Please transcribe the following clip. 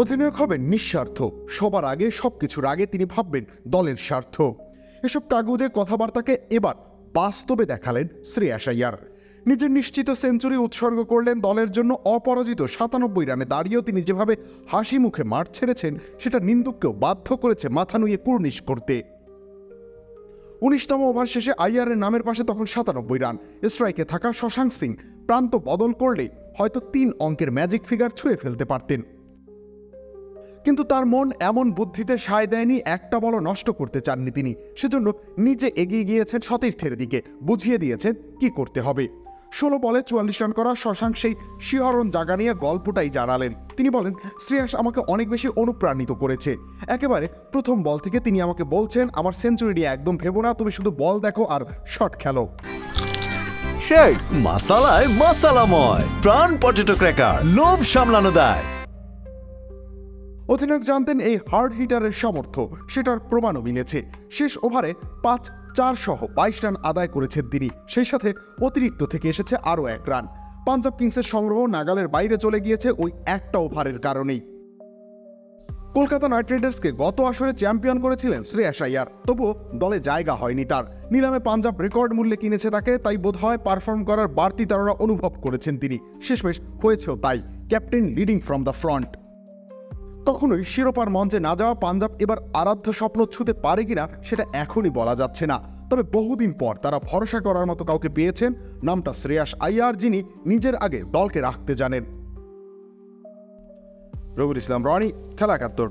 অধিনায়ক হবেন নিঃস্বার্থ। সবার আগে সবকিছুর আগে তিনি ভাববেন দলের স্বার্থ। এসব কাগুদে কথাবার্তাকে এবার বাস্তবে দেখালেন শ্রেয়াস আইয়ার নিজের নিশ্চিত সেঞ্চুরি উৎসর্গ করলেন দলের জন্য অপরাজিত সাতানব্বই রানে দাঁড়িয়েও তিনি যেভাবে হাসি মুখে মাঠ ছেড়েছেন, সেটা নিন্দুককেও বাধ্য করেছে মাথা নুয়ে কুর্নিশ করতে। উনিশতম ওভার শেষে আইয়ারের নামের পাশে তখন সাতানব্বই রান। স্ট্রাইকে থাকা শশাঙ্ক সিং প্রান্ত বদল করলে হয়তো তিন অঙ্কের ম্যাজিক ফিগার ছুঁয়ে ফেলতে পারতেন। কিন্তু তার মন এমন বুদ্ধিতে সায় দেয়নি, একটা বল নষ্ট করতে চাননি তিনি। সেজন্য নিজে এগিয়ে গিয়েছেন সতীর্থের দিকে, বুঝিয়ে দিয়েছেন কি করতে হবে। ষোলো বলে চুয়াল্লিশ রান করা শশাঙ্ক সেই শিহরণ জাগা নিয়ে গল্পটাই জানালেন। তিনি বলেন, শ্রেয়াস আমাকে অনেক বেশি অনুপ্রাণিত করেছে। একেবারে প্রথম বল থেকে তিনি আমাকে বলছেন, আমার সেঞ্চুরি নিয়ে একদম ভেবো না, তুমি শুধু বল দেখো আর শট খেলো। সেই, মাসালায় মাসালাময়। প্রাণ পটেটো ক্র্যাকার লোভ সামলানো দেয়। অধিনায়ক জানতেন এই হার্ড হিটারের সামর্থ্য, সেটার প্রমাণও মিলেছে। শেষ ওভারে পাঁচ, চার সহ বাইশ রান আদায় করেছেন তিনি। সেই সাথে অতিরিক্ত থেকে এসেছে আরও এক রান। পাঞ্জাব কিংসের সংগ্রহ নাগালের বাইরে চলে গিয়েছে ওই একটা ওভারের কারণেই। কলকাতা নাইট রাইডার্সকে গত আসরে চ্যাম্পিয়ন করেছিলেন শ্রেয়াস আইয়ার তবুও দলে জায়গা হয়নি তার। নিলামে পাঞ্জাব রেকর্ড মূল্যে কিনেছে তাকে, তাই বোধ হয় পারফর্ম করার বাড়তি তারা অনুভব করেছেন তিনি। শেষমেশ হয়েছেও তাই। Captain leading from the front. কখনোই শিরোপার মঞ্চে না যাওয়া পাঞ্জাব এবার আরাধ্য স্বপ্ন ছুঁতে পারে কিনা সেটা এখনই বলা যাচ্ছে না। তবে বহুদিন পর তারা ভরসা করার মতো কাউকে পেয়েছেন, নামটা শ্রেয়াস আইয়ার, যিনি নিজের আগে দলকে রাখতে জানেন। রবির ইসলাম, রনি, খেলা একাত্তর।